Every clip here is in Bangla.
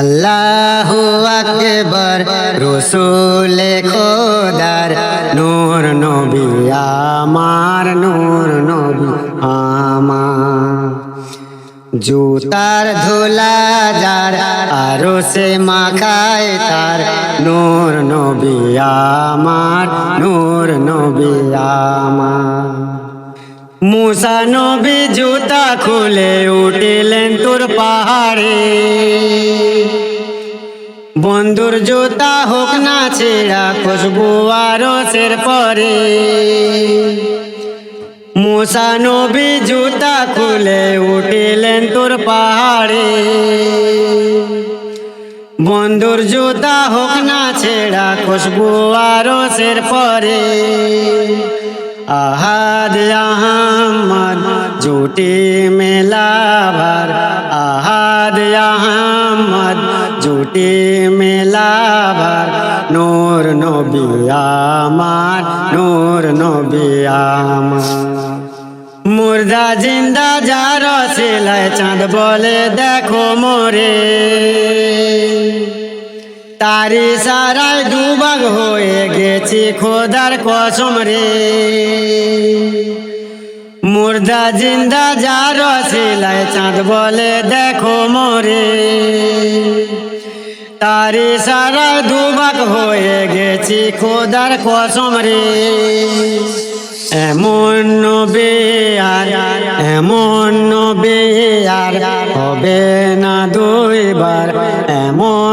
আল্লাহু আকবার, রসুল খোদার নূর নবী, আমার নূর নবী, আমার। জুতার ধুলা যার, আরও সে মাখায় তার, নূর নবী, আমার নূর নবী, আমার। মুসা নবী জুতা খুলে উঠিলেন তোর পাহাড়ে। বন্ধুর জুতা হোক না ছেড়া, খুশবু আরসের পরে। মুসা নবী জুতা খুলে উঠিলেন তোর পাহাড়ে। বন্ধুর জুতা হোক না ছেড়া, খুশবু আরসের পরে। আহাদ আহমদ, জুটি মেলাভার আহাদ আহমদ জুটি মেলাভার নূর নবী আমার, নূর নবী আমার। মুর্দা জিন্দা যার সিলায় চাঁদ বলে দেখো মোরে। তারি সারায় দুবাগ হয়ে গেছি খোদার কসম রে। মুর্দা জিন্দা যার সিলায় চাঁদ বলে দেখো মোরে। তারি সারায় দুবাগ হয়ে গেছি খোদার কসম রে। এমন নবে আর এমন নবে আর হবে না দুইবার। এমন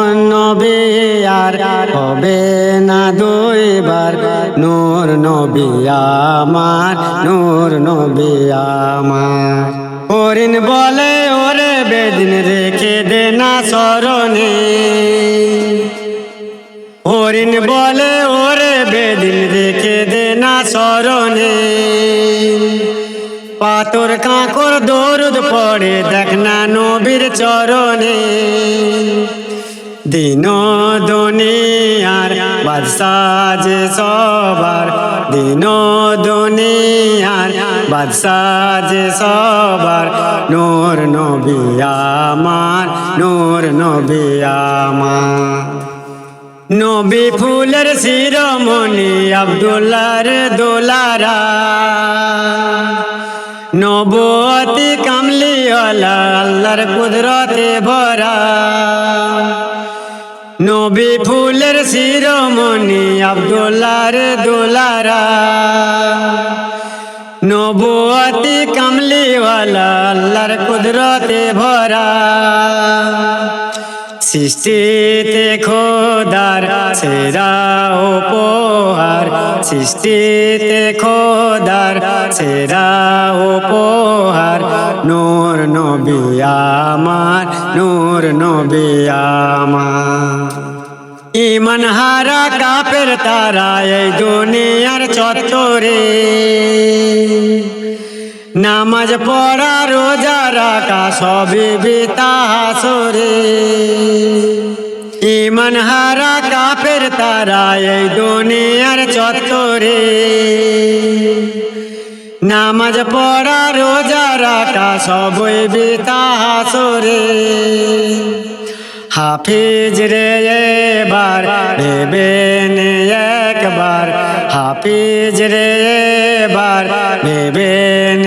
নবী আমার, নূর নবী আমার। হরিণ বলে, ওরে বেদিন রেখে দে না স্মরণে হরিণ বলে, ওরে বেদিন রেখে দে না স্মরণে পাতর কাঁকর দরুদ পড়ে, দেখ না নবীর চরণে। দিন দুনিয়ার বাদশাহ সবার। দিন দুনিয়ার বাদশাহ সবার। নূর নবী আমার, নূর নবী আমার। নবী ফুলের শিরোমণি আব্দুল্লার দোলারা। নবতী কামলি আল্লাহর কুদরতে ভরা। নবী ফুলের শিরোমণি আব্দুল্লার দোলারা। নবুয়াতি কামলিওয়ালা আল্লাহর কুদরতে ভরা। সৃষ্টিতে খোদার সেরা উপহার। সৃষ্টিতে খোদার সেরা উপহার। নূর নবী আমার, নূর নবী আমার। ইমান হারা কাপের তারা এই দুনিয়ার চত্বরে। নামাজ পড়া, রোজা রাখা, সবই বিতাসরে ইমান হারা কাপের তারা এই দুনিয়ার চত্বরে। নামাজ পড়া, রোজা রাখা, সবই বিতাসরে হাফিজ রে এবার ভেবেন একবার। হাফিজ রে এবার ভেবেন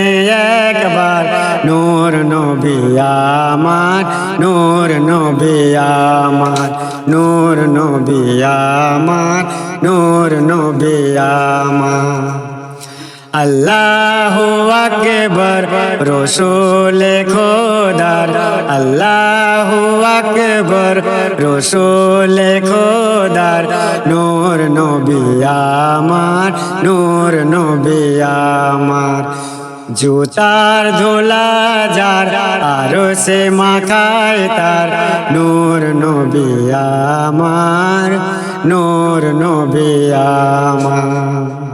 একবার। নূর নবী আমার, নূর নবী আমার, নূর নবী আমার, নূর নবী আমার। আল্লাহ আকবর, রসুল খোদার। আল্লাহ আকবর, রসুল খোদার। নূর নবী নূর নবী জুতার ধোলা যার আরও সে মাখায় তার। নূর নবী আমার নূর নবী আমার।